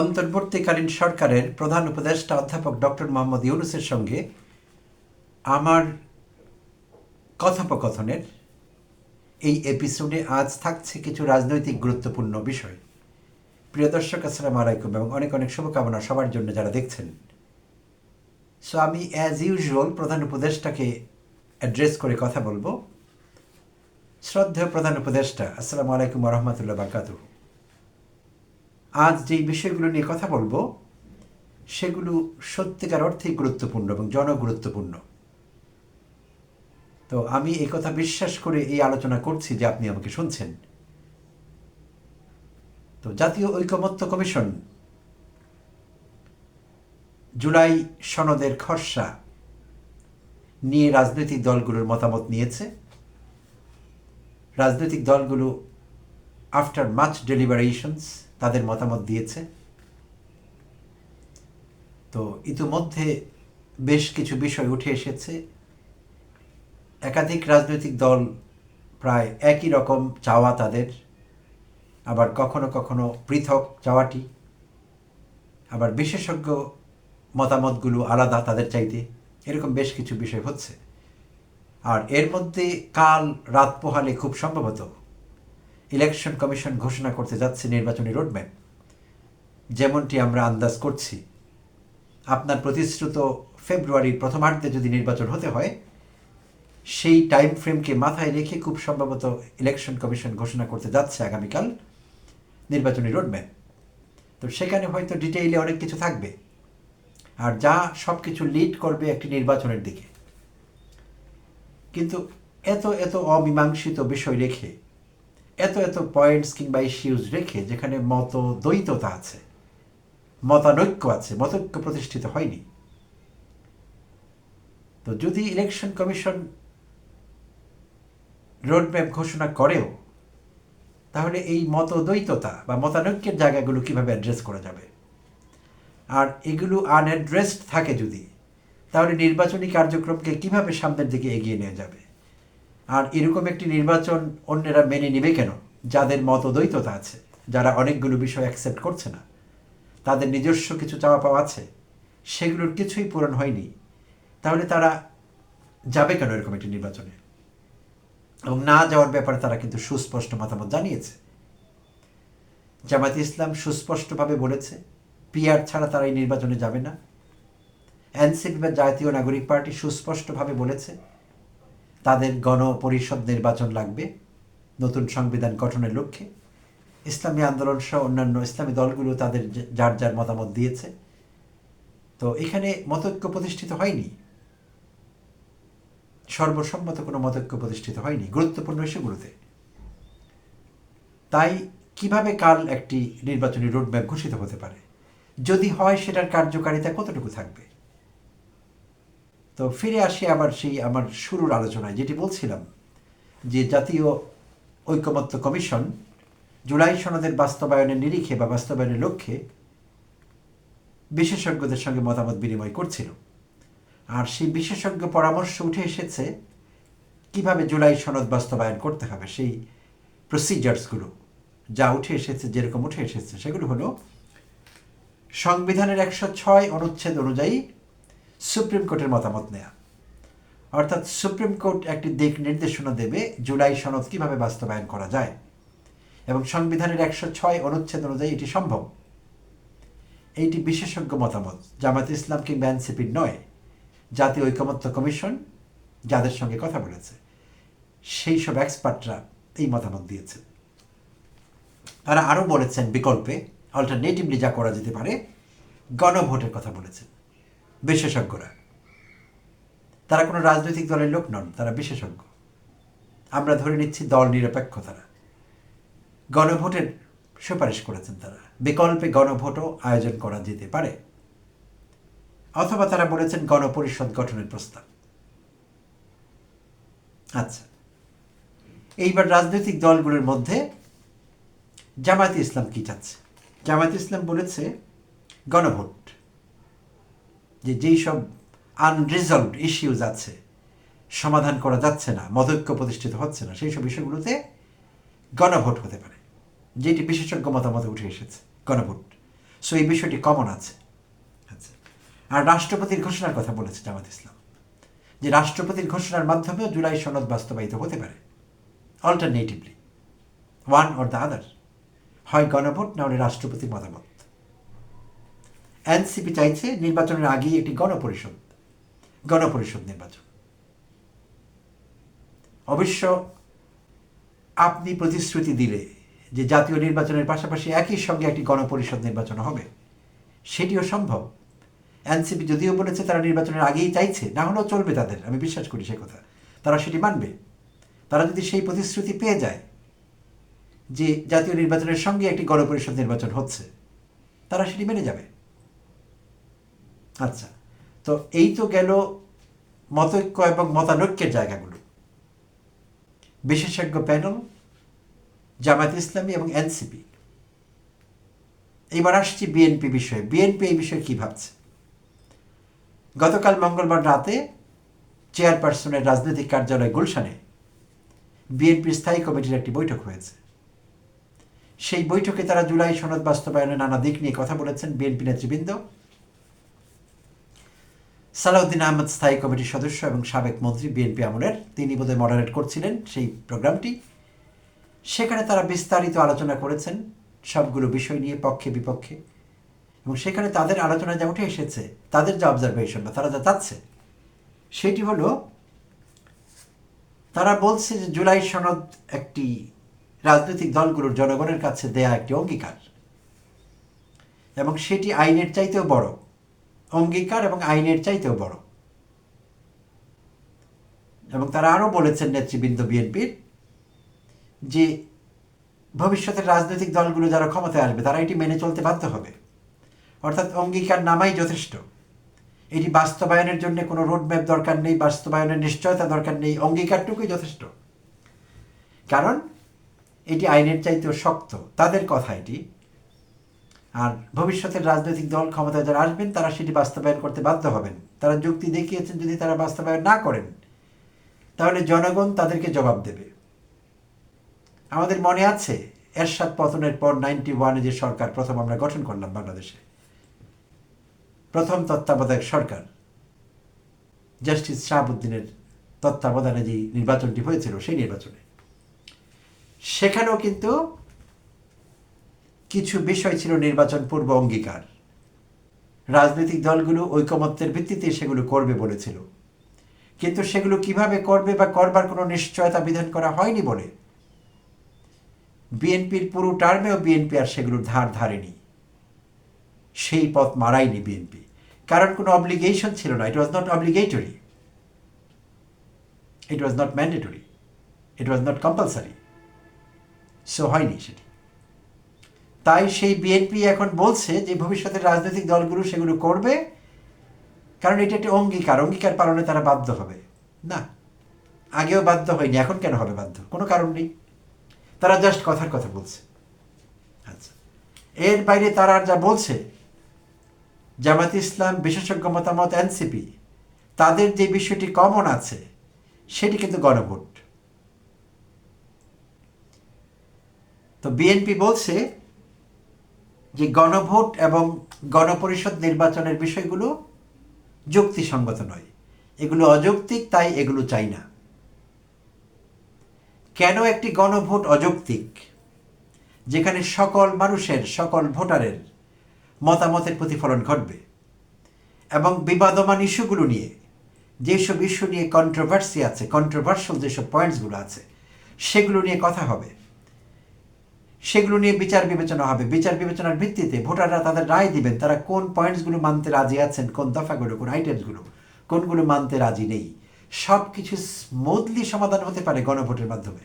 অন্তর্বর্তীকালীন সরকারের প্রধান উপদেষ্টা অধ্যাপক ডক্টর মোহাম্মদ ইউনুসের সঙ্গে আমার কথোপকথনের এই এপিসোডে আজ থাকছে কিছু রাজনৈতিক গুরুত্বপূর্ণ বিষয়। প্রিয় দর্শক, আসসালামু আলাইকুম এবং অনেক অনেক শুভকামনা সবার জন্য যারা দেখছেন। সো আমি অ্যাজ ইউজুয়াল প্রধান উপদেষ্টাকে অ্যাড্রেস করে কথা বলব। শ্রদ্ধেয় প্রধান উপদেষ্টা, আসসালামু আলাইকুম রহমতুল্লাহ বারকাতুহ। আজ যেই বিষয়গুলো নিয়ে কথা বলব, সেগুলো সত্যিকার অর্থেই গুরুত্বপূর্ণ এবং জনগুরুত্বপূর্ণ। তো আমি এই কথা বিশ্বাস করে এই আলোচনা করছি যে আপনি আমাকে শুনছেন। তো জাতীয় ঐকমত্য কমিশন জুলাই সনদের খসড়া নিয়ে রাজনৈতিক দলগুলোর মতামত নিয়েছে। রাজনৈতিক দলগুলো আফটার মাচ ডেলিভারেশনস তাদের মতামত দিয়েছে। তো ইতিমধ্যে বেশ কিছু বিষয় উঠে এসেছে। একাধিক রাজনৈতিক দল প্রায় একই রকম চাওয়া তাদের। আবার কখনো কখনো পৃথক চাওয়াটি। আবার বিশেষজ্ঞ মতামতগুলো আলাদা তাদের চাইতে। এরকম বেশ কিছু বিষয় হচ্ছে। আর এর মধ্যে কাল রাত পোহালে খুব সম্ভবত ইলেকশন কমিশন ঘোষণা করতে যাচ্ছে নির্বাচনী রোডম্যাপ। যেমনটি আমরা আন্দাজ করছি। আপনার প্রতিশ্রুত ফেব্রুয়ারির প্রথমার্ধে যদি নির্বাচন হতে হয়, সেই টাইম ফ্রেমকে মাথায় রেখে খুব সম্ভবত ইলেকশন কমিশন ঘোষণা করতে যাচ্ছে আগামীকাল নির্বাচনী রোডম্যাপ। তো সেখানে হয়তো ডিটেইলে অনেক কিছু থাকবে। আর যা সব কিছু লিড করবে একটি নির্বাচনের দিকে। কিন্তু এত এত অমীমাংসিত বিষয় রেখে এত এত পয়েন্টস কিংবা ইস্যুজ রেখে যেখানে মত দ্বৈততা আছে, মতানৈক্য আছে, মতৈক্য প্রতিষ্ঠিত হয়নি। তো যদি ইলেকশন কমিশন রোডম্যাপ ঘোষণা করেও, তাহলে এই মতদ্বৈততা বা মতানৈক্যের জায়গাগুলো কীভাবে অ্যাড্রেস করা যাবে? আর এগুলো আনঅ্যাড্রেসড থাকে যদি, তাহলে নির্বাচনী কার্যক্রমকে কীভাবে সামনের দিকে এগিয়ে নিয়ে যাবে? আর এরকম একটি নির্বাচন অন্যেরা মেনে নেবে কেন? যাদের মতদ্বৈততা আছে, যারা অনেকগুলো বিষয় অ্যাকসেপ্ট করছে না, তাদের নিজস্ব কিছু চাওয়া পাওয়া আছে, সেগুলোর কিছুই পূরণ হয়নি, তাহলে তারা যাবে কেন এরকম একটি নির্বাচনে? এবং না যাওয়ার ব্যাপারে তারা কিন্তু সুস্পষ্ট মতামত জানিয়েছে। জামায়াত ইসলাম সুস্পষ্টভাবে বলেছে, পিআর ছাড়া তারা এই নির্বাচনে যাবে না। এনসিপি বা জাতীয় নাগরিক পার্টি সুস্পষ্টভাবে বলেছে তাদের গণপরিষদ নির্বাচন লাগবে, নতুন সংবিধান গঠনের লক্ষ্যে। ইসলামী আন্দোলন সহ অন্যান্য ইসলামী দলগুলো তাদের যার যার মতামত দিয়েছে। তো এখানে মতৈক্য প্রতিষ্ঠিত হয়নি। সর্বসম্মত কোনো মতৈক্য প্রতিষ্ঠিত হয়নি, গুরুত্বপূর্ণ ইস্যুগুলোতে তাই কীভাবে কাল একটি নির্বাচনী রোডম্যাপ ঘোষিত হতে পারে? যদি হয় সেটার কার্যকারিতা কতটুকু থাকবে? তো ফিরে আসি আবার সেই, আমার শুরুর আলোচনায়, যেটি বলছিলাম যে জাতীয় ঐকমত্য কমিশন জুলাই সনদের বাস্তবায়নের নিরিখে বা বাস্তবায়নের লক্ষ্যে বিশেষজ্ঞদের সঙ্গে মতামত বিনিময় করছিল। আর সেই বিশেষজ্ঞ পরামর্শ উঠে এসেছে কীভাবে জুলাই সনদ বাস্তবায়ন করতে হবে, সেই প্রসিজার্সগুলো যা উঠে এসেছে, যেরকম উঠে এসেছে, সেগুলো হলো সংবিধানের একশো ছয় অনুচ্ছেদ অনুযায়ী সুপ্রিম কোর্টের মতামত নেয়া। অর্থাৎ সুপ্রিম কোর্ট একটি দিক নির্দেশনা দেবে জুলাই সনদ কীভাবে বাস্তবায়ন করা যায় এবং সংবিধানের একশো ছয় অনুচ্ছেদ অনুযায়ী এটি সম্ভব। এইটি বিশেষজ্ঞ মতামত জামাত ইসলাম কিংবা এনসিপির নয়। জাতীয় ঐকমত্য কমিশন যাদের সঙ্গে কথা বলেছে, সেই সব এক্সপার্টরা এই মতামত দিয়েছে। তারা আরও বলেছেন বিকল্পে, অল্টারনেটিভলি যা করা যেতে পারে, গণভোটের কথা বলেছেন। বিশেষজ্ঞরা। তারা কোনো রাজনৈতিক দলের লোক নন, তারা বিশেষজ্ঞ। আমরা ধরে নিচ্ছি দল নিরপেক্ষ তারা। গণভোটের সুপারিশ করেছেন তারা। বিকল্পে গণভোটও আয়োজন করা যেতে পারে। অথবা তারা বলেছেন গণপরিষদ গঠনের প্রস্তাব। আচ্ছা এইবার রাজনৈতিক দলগুলোর মধ্যে জামায়াত ইসলাম কি চাচ্ছে? জামায়াত ইসলাম বলেছে গণভোট। যে যেই সব আনরিজলভড ইস্যুজ আছে, সমাধান করা যাচ্ছে না মতৈক্য প্রতিষ্ঠিত হচ্ছে না, সেই সব বিষয়গুলোতে গণভোট হতে পারে, যেটি বিশেষজ্ঞ মতামতে উঠে এসেছে, গণভোট। সো এই বিষয়টি কমন আছে। আচ্ছা। আর রাষ্ট্রপতির ঘোষণার কথা বলেছে জামাত ইসলাম, যে রাষ্ট্রপতির ঘোষণার মাধ্যমেও জুলাই সনদ বাস্তবায়িত হতে পারে alternatively one or the other হয় গণভোট, না হলে রাষ্ট্রপতির মতামত। এনসিপি চাইছে নির্বাচনের আগেই একটি গণপরিষদ গণপরিষদ নির্বাচন। অবশ্য আপনি প্রতিশ্রুতি দিলে যে জাতীয় নির্বাচনের পাশাপাশি একই সঙ্গে একটি গণপরিষদ নির্বাচন হবে, সেটিও সম্ভব। এনসিপি যদিও বলেছে তারা নির্বাচনের আগেই চাইছে, না হলেও চলবে তাদের, আমি বিশ্বাস করি সে কথা। তারা সেটি মানবে। তারা যদি সেই প্রতিশ্রুতি পেয়ে যায় যে জাতীয় নির্বাচনের সঙ্গে একটি গণপরিষদ নির্বাচন হচ্ছে, তারা সেটি মেনে যাবে। আচ্ছা তো এই তো গেল মতৈক্য এবং মতানৈক্যের জায়গাগুলো। বিশেষজ্ঞ প্যানেল জামাত ইসলামী এবং এনসিপি। এবার আসছি বিএনপি বিষয়ে। বিএনপি এই বিষয়ে কি ভাবছে? গতকাল মঙ্গলবার রাতে চেয়ারপারসনের রাজনৈতিক কার্যালয় গুলশানে বিএনপির স্থায়ী কমিটির একটি বৈঠক হয়েছে। সেই বৈঠকে তারা জুলাই সনদ বাস্তবায়নের নানা দিক নিয়ে কথা বলেছেন বিএনপি নেতৃবৃন্দ। সালাউদ্দিন আহমদ স্থায়ী কমিটির সদস্য এবং সাবেক মন্ত্রী বিএনপি আমলের। তিনি বোধহয় মডারেট করছিলেন সেই প্রোগ্রামটি। সেখানে তারা বিস্তারিত আলোচনা করেছেন সবগুলো বিষয় নিয়ে পক্ষে বিপক্ষে। এবং সেখানে তাদের আলোচনা যা উঠে এসেছে, তাদের যে অবজারভেশন বা তারা যা চাচ্ছে, সেটি হলো, তারা বলছে যে জুলাই সনদ একটি রাজনৈতিক দলগুলোর জনগণের কাছে দেয়া একটি অঙ্গীকার। এবং সেটি আইনের চাইতেও বড়। অঙ্গীকার এবং আইনের চাইতেও বড়। এবং তারা আরও বলেছেন নেতৃবৃন্দ বিএনপির যে ভবিষ্যতের রাজনৈতিক দলগুলো যারা ক্ষমতায় আসবে, তারা এটি মেনে চলতে বাধ্য হবে। অর্থাৎ অঙ্গীকার নামাই যথেষ্ট। এটি বাস্তবায়নের জন্য কোনো রোডম্যাপ দরকার নেই, বাস্তবায়নের নিশ্চয়তা দরকার নেই, অঙ্গীকারটুকুই যথেষ্ট। কারণ এটি আইনের চাইতেও শক্ত। তাদের কথা এটি। আর ভবিষ্যতের রাজনৈতিক দল ক্ষমতায় যারা আসবেন, তারা সেটি বাস্তবায়ন করতে বাধ্য হবেন। তারা যুক্তি দেখিয়েছেন যদি তারা বাস্তবায়ন না করেন, তাহলে জনগণ তাদেরকে জবাব দেবে। আমাদের মনে আছে, এরশাদ পতনের পর নাইনটি ওয়ানে যে সরকার প্রথম আমরা গঠন করলাম বাংলাদেশে, প্রথম তত্ত্বাবধায়ক সরকার, জাস্টিস শাহাবুদ্দিনের তত্ত্বাবধানে যে নির্বাচনটি হয়েছিল সেই নির্বাচনে। সেখানেও কিন্তু কিছু বিষয় ছিল নির্বাচন পূর্ব অঙ্গীকার। রাজনৈতিক দলগুলো ঐকমত্যের ভিত্তিতে সেগুলো করবে বলেছিল। কিন্তু সেগুলো কীভাবে করবে বা করবার কোনো নিশ্চয়তা বিধান করা হয়নি বলে। বিএনপির পুরো টার্মেও বিএনপি আর সেগুলোর ধার ধারেনি। সেই পথ মারায়নি বিএনপি। কারণ কোনো অব্লিগেশন ছিল না। It was not obligatory it was not mandatory it was not compulsory so হয়নি সেটি। তাই সেই বিএনপি এখন বলছে যে ভবিষ্যতের রাজনৈতিক দলগুলো সেগুলো করবে, কারণ এটা একটি অঙ্গীকার। অঙ্গীকার পালনে তারা বাধ্য হবে। না, আগেও বাধ্য হয়নি, এখন কেন হবে বাধ্য? কোনো কারণ নেই। তারা জাস্ট কথার কথা বলছে। আচ্ছা। এর বাইরে তারা আর যা বলছে, জামাত ইসলাম, বিশেষজ্ঞ মতামত এনসিপি তাদের যে বিষয়টি কমন আছে, সেটি কিন্তু গণভোট। তো বিএনপি বলছে যে গণভোট এবং গণপরিষদ নির্বাচনের বিষয়গুলো যুক্তিসঙ্গত নয়। এগুলো অযৌক্তিক, তাই এগুলো চাই না। কেন একটি গণভোট অযৌক্তিক? যেখানে সকল মানুষের, সকল ভোটারের মতামতের প্রতিফলন ঘটবে এবং বিবাদমান ইস্যুগুলো নিয়ে, যেসব ইস্যু নিয়ে কন্ট্রোভার্সি আছে কন্ট্রোভার্সিয়াল যেসব পয়েন্টসগুলো আছে, সেগুলো নিয়ে কথা হবে। সেগুলো নিয়ে বিচার বিবেচনা হবে। বিচার বিবেচনার ভিত্তিতে ভোটাররা তাদের রায় দিবেন, তারা কোন পয়েন্টসগুলো মানতে রাজি আছেন, কোন দফাগুলো, কোন আইটেমসগুলো কোনগুলো মানতে রাজি নেই। সব কিছু স্মুথলি সমাধান হতে পারে গণভোটের মাধ্যমে।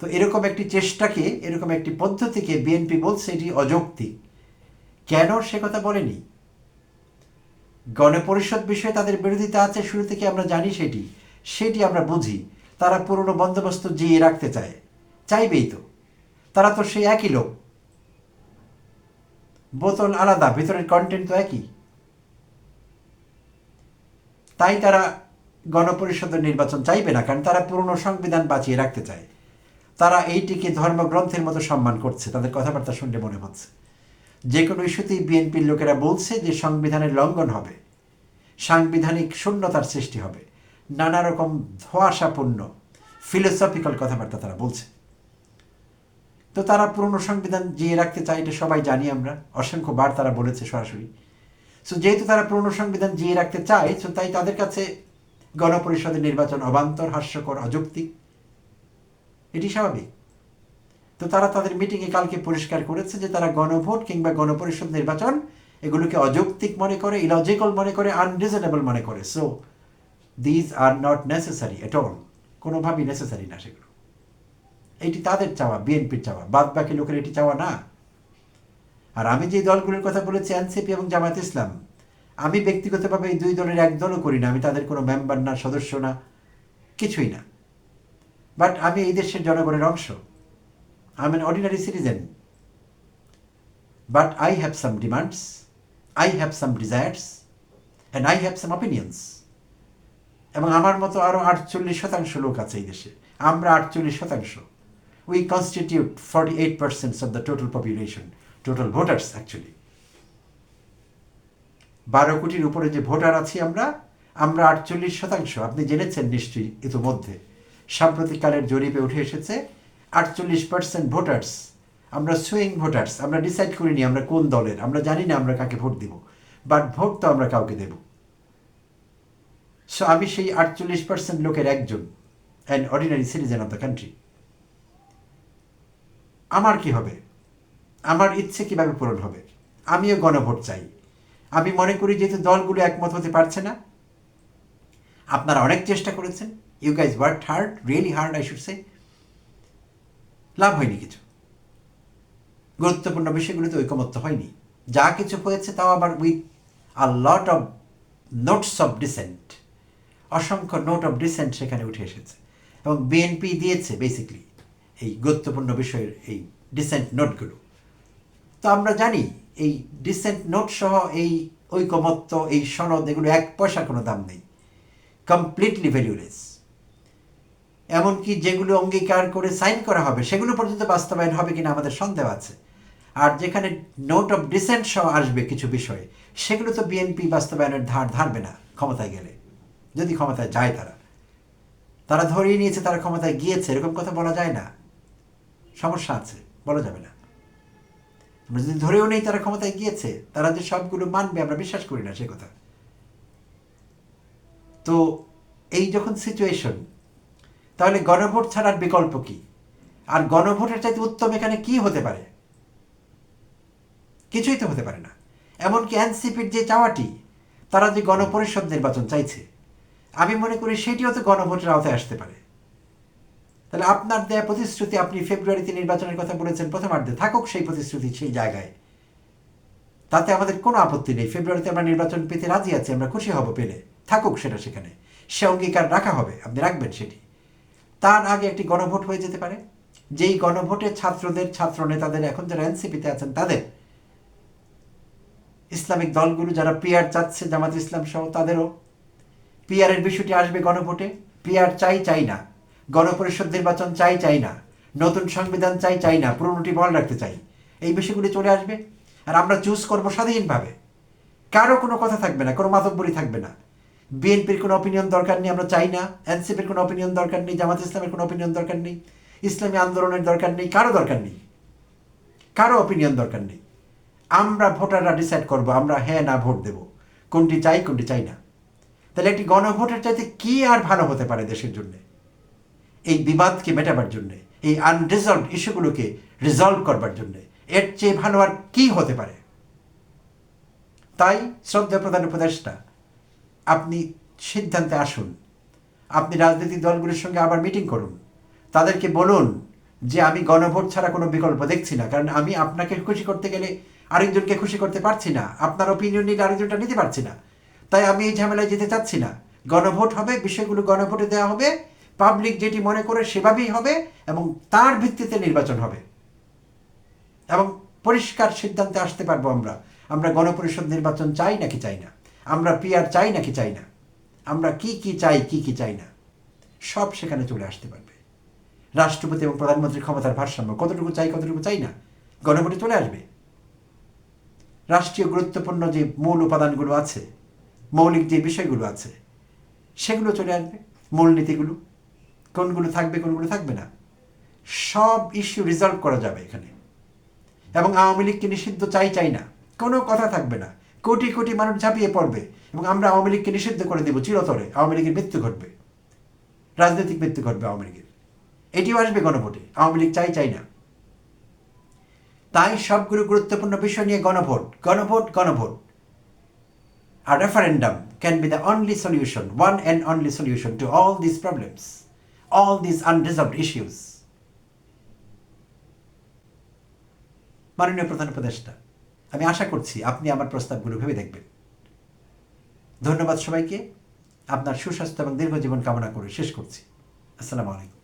তো এরকম একটি চেষ্টাকে, এরকম একটি পদ্ধতিকে বিএনপি বলছে এটি অযৌক্তিক। কেন সে কথা বলেনি? গণপরিষদ বিষয়ে তাদের বিরোধিতা আছে, শুরু থেকে আমরা জানি সেটি। সেটি আমরা বুঝি। তারা পুরনো বন্দোবস্ত জিয়ে রাখতে চায়। চাইবেই তো। তারা তো সেই একই লোক। বোতল আলাদা, ভিতরের কন্টেন্ট তো একই। তাই তারা গণপরিষদের নির্বাচন চাইবে না, কারণ তারা পুরনো সংবিধান বাঁচিয়ে রাখতে চায়। তারা এইটিকে ধর্মগ্রন্থের মতো সম্মান করছে, তাদের কথাবার্তা শুনলে মনে হচ্ছে। যে কোনো ইস্যুতেই বিএনপির লোকেরা বলছে যে সংবিধানের লঙ্ঘন হবে। সাংবিধানিক শূন্যতার সৃষ্টি হবে। নানা রকম ধোয়াশাপূর্ণ ফিলোসফিক্যাল কথাবার্তা তারা বলছে। তো তারা পুরনো সংবিধান জিয়ে রাখতে চায়, এটা সবাই জানি আমরা। অসংখ্য বার তারা বলেছে সরাসরি। সো যেহেতু তারা পুরনো সংবিধান জিয়ে রাখতে চায় সো তাই তাদের কাছে গণপরিষদের নির্বাচন অবান্তর, হাস্যকর, অযৌক্তিক। এটি স্বাভাবিক। তো তারা তাদের মিটিংয়ে কালকে পরিষ্কার করেছে যে তারা গণভোট কিংবা গণপরিষদ নির্বাচন এগুলোকে অযৌক্তিক মনে করে ইলজিক্যাল মনে করে আনরিজনেবল মনে করে। So these are not necessary at all কোনোভাবেই নেসেসারি না সেগুলো। এটি তাদের চাওয়া, বিএনপির চাওয়া বাদ বাকি লোকের এটি চাওয়া না। আর আমি যে দলগুলোর কথা বলেছি, এনসিপি এবং জামায়াত ইসলাম, আমি ব্যক্তিগতভাবে এই দুই দলের এক দলও করি না, আমি তাদের কোনো মেম্বার না, সদস্য না, কিছুই না। বাট আমি এই দেশের জনগণের অংশ। I an ordinary citizen but I have some demands I have some desires and I have some opinions এবং আমার মতো আরও আটচল্লিশ শতাংশ লোক আছে এই দেশে। আমরা আটচল্লিশ শতাংশ। Forty eight percents of the total population total voters actually বারো কোটির উপরে যে ভোটার আছি আমরা আমরা আটচল্লিশ শতাংশ, আপনি জেনেছেন নিশ্চয়ই ইতিমধ্যে। সাম্প্রতিককালের জরিপে উঠে এসেছে, আটচল্লিশ পার্সেন্ট ভোটার্স আমরা সুইং ভোটার্স আমরা ডিসাইড করিনি আমরা কোন দলের, আমরা জানি না আমরা কাকে ভোট দিব বাট ভোট তো আমরা কাউকে দেব। সো আমি সেই আটচল্লিশ পার্সেন্ট লোকের একজন and ordinary citizen of the country আমার কি হবে? আমার ইচ্ছে কীভাবে পূরণ হবে? আমিও গণভোট চাই। আমি মনে করি যেহেতু দলগুলো একমত হতে পারছে না। আপনারা অনেক চেষ্টা করেছেন। You guys work hard really hard I should say লাভ হয়নি কিছু। গুরুত্বপূর্ণ বিষয়গুলোতে ঐকমত্য হয়নি। যা কিছু হয়েছে তাও আবার with a lot of notes of dissent অসংখ্য নোট অফ ডিসেন্ট সেখানে উঠে এসেছে। এবং বিএনপি দিয়েছে বেসিকলি এই গুরুত্বপূর্ণ বিষয়ের এই ডিসেন্ট নোটগুলো তো আমরা জানি এই ডিসেন্ট নোট সহ এই ঐকমত্য, এই সনদ এগুলো এক পয়সার কোনো দাম নেই। কমপ্লিটলি ভ্যালুলেস এমনকি যেগুলো অঙ্গীকার করে সাইন করা হবে, সেগুলো পর্যন্ত বাস্তবায়ন হবে কিনা আমাদের সন্দেহ আছে। আর যেখানে নোট অফ ডিসেন্ট সহ আসবে কিছু বিষয়ে, সেগুলো তো বিএনপি বাস্তবায়নের ধার ধারবে না, ক্ষমতায় গেলে। যদি ক্ষমতায় যায় তারা। তারা ধরিয়ে নিয়েছে, তারা ক্ষমতায় গিয়েছে, এরকম কথা বলা যায় না। সমস্যা আছে, বলা যাবে না। আমরা যদি ধরেও নেই তারা ক্ষমতায় গিয়েছে, তারা যে সবগুলো মানবে, আমরা বিশ্বাস করি না সে কথা। তো এই যখন সিচুয়েশন তাহলে গণভোট ছাড়ার বিকল্প কি? আর গণভোটের চাইতে উত্তম এখানে কি হতে পারে? কিছুই তো হতে পারে না। এমনকি এনসিপির যে চাওয়াটি, তারা যে গণপরিষদ নির্বাচন চাইছে, আমি মনে করি সেটিও তো গণভোটের আওতায় আসতে পারে। তাহলে আপনার দেয়া প্রতিশ্রুতি, আপনি ফেব্রুয়ারিতে নির্বাচনের কথা বলেছেন, প্রথমার্ধে থাকুক সেই প্রতিশ্রুতি সেই জায়গায়। তাতে আমাদের কোনো আপত্তি নেই। ফেব্রুয়ারিতে আমরা নির্বাচন পেতে রাজি আছি, আমরা খুশি হব পেলে। থাকুক সেটা সেখানে। সে অঙ্গীকার রাখা হবে, আপনি রাখবেন সেটি। তার আগে একটি গণভোট হয়ে যেতে পারে। যেই গণভোটে ছাত্রদের, ছাত্র নেতাদের, এখন যারা এনসিপিতে আছেন, তাদের ইসলামিক দলগুলো যারা পিয়ার চাচ্ছে, জামাত ইসলাম সহ, তাদেরও পিয়ারের বিষয়টি আসবে গণভোটে। পিয়ার চাই চাই না। গণপরিষদ নির্বাচন চাই চাই না। নতুন সংবিধান চাই চাই না। পুরনোটি বল রাখতে চাই। এই বিষয়গুলি চলে আসবে আর আমরা চুজ করব স্বাধীনভাবে। কারও কোনো কথা থাকবে না, কোনো মাতব্বরি থাকবে না। বিএনপির কোনো অপিনিয়ন দরকার নেই, আমরা চাই না। এনসিপির কোনো অপিনিয়ন দরকার নেই, জামাত ইসলামের কোনো অপিনিয়ন দরকার নেই। ইসলামী আন্দোলনের দরকার নেই, কারও দরকার নেই। কারও অপিনিয়ন দরকার নেই। আমরা ভোটাররা ডিসাইড করব, আমরা হ্যাঁ না ভোট দেব। কোনটি চাই কোনটি চাই না। তাহলে একটি গণভোটের চাইতে কি আর ভালো হতে পারে দেশের জন্য? এই বিবাদকে মেটাবার জন্যে, এই আনরিজলভ ইস্যুগুলোকে রিজলভ করবার জন্যে, এর চেয়ে ভালো আর কি হতে পারে? তাই শ্রদ্ধা প্রধান উপদেষ্টা, আপনি সিদ্ধান্তে আসুন। আপনি রাজনৈতিক দলগুলির সঙ্গে আবার মিটিং করুন। তাদেরকে বলুন যে, আমি গণভোট ছাড়া কোনো বিকল্প দেখছি না, কারণ আমি আপনাকে খুশি করতে গেলে আরেকজনকে খুশি করতে পারছি না, আপনার ওপিনিয়ন নিলে আরেকজনটা নিতে পারছি না। তাই আমি এই ঝামেলায় যেতে চাচ্ছি না। গণভোট হবে, বিষয়গুলো গণভোটে দেওয়া হবে পাবলিক যেটি মনে করে সেভাবেই হবে এবং তার ভিত্তিতে নির্বাচন হবে। এবং পরিষ্কার সিদ্ধান্তে আসতে পারব আমরা। আমরা গণপরিষদ নির্বাচন চাই নাকি চাই না? আমরা পিআর চাই নাকি চাই না? আমরা কি কি চাই, কি কি চাই না? সব সেখানে চলে আসতে পারবে। রাষ্ট্রপতি এবং প্রধানমন্ত্রীর ক্ষমতার ভারসাম্য কতটুকু চাই কতটুকু চাই না? গণভোটে চলে আসবে। রাষ্ট্রীয় গুরুত্বপূর্ণ যে মূল উপাদানগুলো আছে, মৌলিক যে বিষয়গুলো আছে, সেগুলো চলে আসবে। মূলনীতিগুলো কোনগুলো থাকবে কোনগুলো থাকবে না। সব ইস্যু রিজলভ করা যাবে এখানে। এবং আওয়ামী লীগকে নিষিদ্ধ চাই চাই না। কোনো কথা থাকবে না। কোটি কোটি মানুষ ঝাঁপিয়ে পড়বে। এবং আমরা আওয়ামী লীগকে নিষিদ্ধ করে দেব চিরতরে। আওয়ামী লীগের মৃত্যু ঘটবে। রাজনৈতিক মৃত্যু ঘটবে আওয়ামী লীগের। এটিও আসবে গণভোটে। আওয়ামী লীগ চাই চাই না। তাই সবগুলো গুরুত্বপূর্ণ বিষয় নিয়ে গণভোট গণভোট গণভোট। আর referendum can be the only solution one and only solution to all this problems, all these unresolved issues. মাননীয় প্রধান উপদেষ্টা, আমি আশা করছি আপনি আমার প্রস্তাবগুলো ভেবে দেখবেন। ধন্যবাদ সবাইকে। আপনার সুস্বাস্থ্য এবং দীর্ঘ জীবন কামনা করে শেষ করছি। আসসালামু আলাইকুম।